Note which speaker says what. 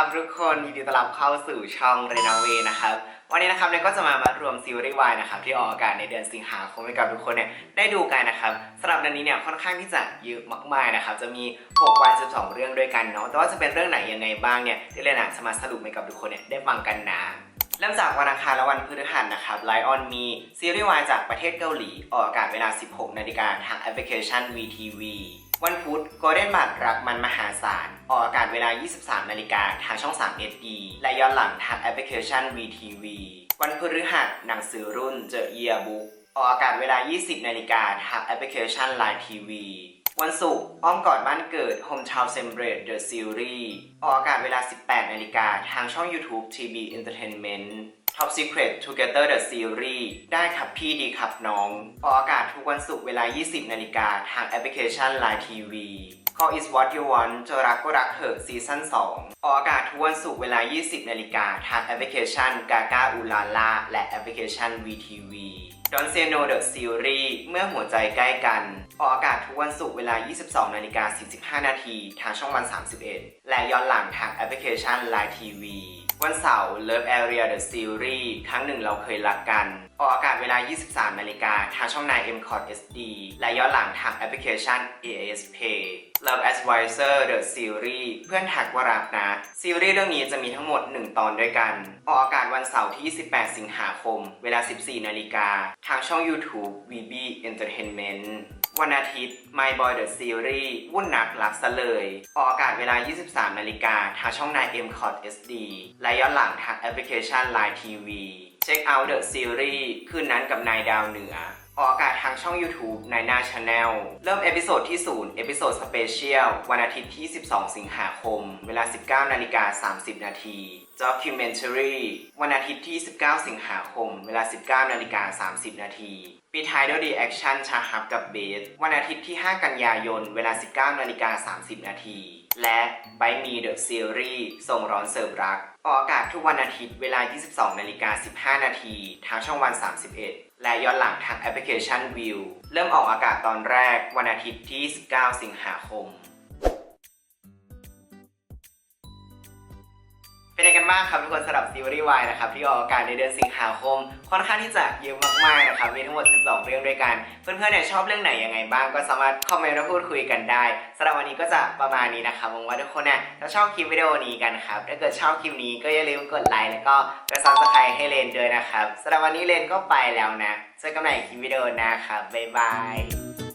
Speaker 1: ครับทุกคนยินดีต้อนรับเข้าสู่ช่องเรนาเวนะครับวันนี้นะครับเนี่ยก็จะมามารวมซีรีส์วายนะครับที่ออกอากาศในเดือนสิงหาคมให้กับทุกคนเนี่ยได้ดูกันนะครับสำหรับเดือนนี้เนี่ยค่อนข้างที่จะเยอะมากๆนะครับจะมี 6 วัน 12 เรื่องด้วยกันเนาะแต่ว่าจะเป็นเรื่องไหนยังไงบ้างเนี่ยที่เรนาจะมาสรุปให้กับทุกคนเนี่ยได้ฟังกันนะ เริ่มจากวันอังคารและวันพฤหัสนะครับ Lion มีซีรีส์วายจากประเทศเกาหลี ออกอากาศเวลา 16 นาฬิกาทางแอปพลิเคชัน VTV วันพุธ Golden บัตรักมันมหาศาล ออกอากาศเวลา 23 นาฬิกาทางช่อง3 SD และย้อนหลังทางแอปพลิเคชัน VTV วันพฤหัสหนังสือรุ่นเจอเอียบุ๊กออกอากาศเวลา 20 นาฬิกาทางแอปพลิเคชัน Line TV วันศุกร์อ้อมกอดบ้านเกิด Home Town Celebrate The Series ออกอากาศเวลา 18 นาฬิกาทางช่อง YouTube TB Entertainment Top Secret Together The Series ได้ครับพี่ดีครับน้อง ออกอากาศทุกวันศุกร์เวลา 20 นาฬิกาทางแอปพลิเคชัน Line TV Call is what you want จะรักก็รักเถอะซีซั่น2 ออกอากาศทุกวันศุกร์เวลา 20 นาฬิกาทางแอปพลิเคชัน Gaga u l a l a และแอปพลิเคชัน VTV Don't Say No The Series เมื่อหัวใจใกล้กัน ออกอากาศทุกวันศุกร์เวลา 22นาฬิกา45นาทีทางช่องวัน 31 และย้อนหลังทางแอปพลิเคชัน Line TV วันเสาร์ Love Area The Series ครั้งหนึ่งเราเคยรักกัน ออกอากาศเวลา 23 นาฬิกาทางช่อง9 m c o t SD และย้อนหลังทางแอปพลิเคชัน AS Pay Love Advisor The Series เพื่อนทักว่ารักนะ ซีรีส์เรื่องนี้จะมีทั้งหมด 1 ตอนด้วยกัน ออกอากาศวันเสาร์ที่ 28 สิงหาคม เวลา 14 นาฬิกาทางช่อง YouTube VB Entertainment วันอาทิตย์ My Boy The Series วุ่นหนักหลักซะเลย ออกอากาศเวลา 23 นาฬิกาทางช่องนาย m c o t SD และย้อนหลังทางแอปพลิเคชัน Line TV Check out the series คืนนั้นกับนายดาวเหนือ ออกอากาศทางช่อง YouTube ในหน้าชาแนลเริ่มเอพิโซดที่0เอพิโซดสเปเชียลวันอาทิตย์ที่ 12 สิงหาคม เวลา 19 นาฬิกา 30 นาที Documentary วันอาทิตย์ที่ 19 สิงหาคม เวลา 19 นาฬิกา 30 นาทีปิดท้ายด้วย The Action ชาฮับกับเบส วันอาทิตย์ที่ 5 กันยายน เวลา 19 นาฬิกา 30 นาที และ By Me The Series ส่งร้อนเสิร์ฟรักออกอากาศทุกวันอาทิตย์เวลา 22นาฬิกา15 นาทีทางช่องวัน 31 และย้อนหลังทางแอปพลิเคชัน View เริ่มออกอากาศตอนแรกวันอาทิตย์ที่ 19 สิงหาคม เป็นยังไงกันบ้างครับทุกคนสำหรับซีรีส์วายนะครับที่ออกอากาศในเดือนสิงหาคม ค่อนข้างที่จะเยอะมากๆนะครับมีทั้งหมด 12 เรื่องด้วยกัน เพื่อนๆเนี่ยชอบเรื่องไหนยังไงบ้างก็สามารถคอมเมนต์และพูดคุยกันได้สำหรับวันนี้ก็จะประมาณนี้นะครับหวังว่าทุกคนเนี่ยจะชอบคลิปวิดีโอนี้กันครับถ้าเกิดชอบคลิปนี้ก็อย่าลืมกดไลค์แล้วก็กดซับสไครต์ให้เลนด้วยนะครับสำหรับวันนี้เลนก็ไปแล้วนะเจอกันใหม่คลิปวิดีโอหนะครับบ๊ายบาย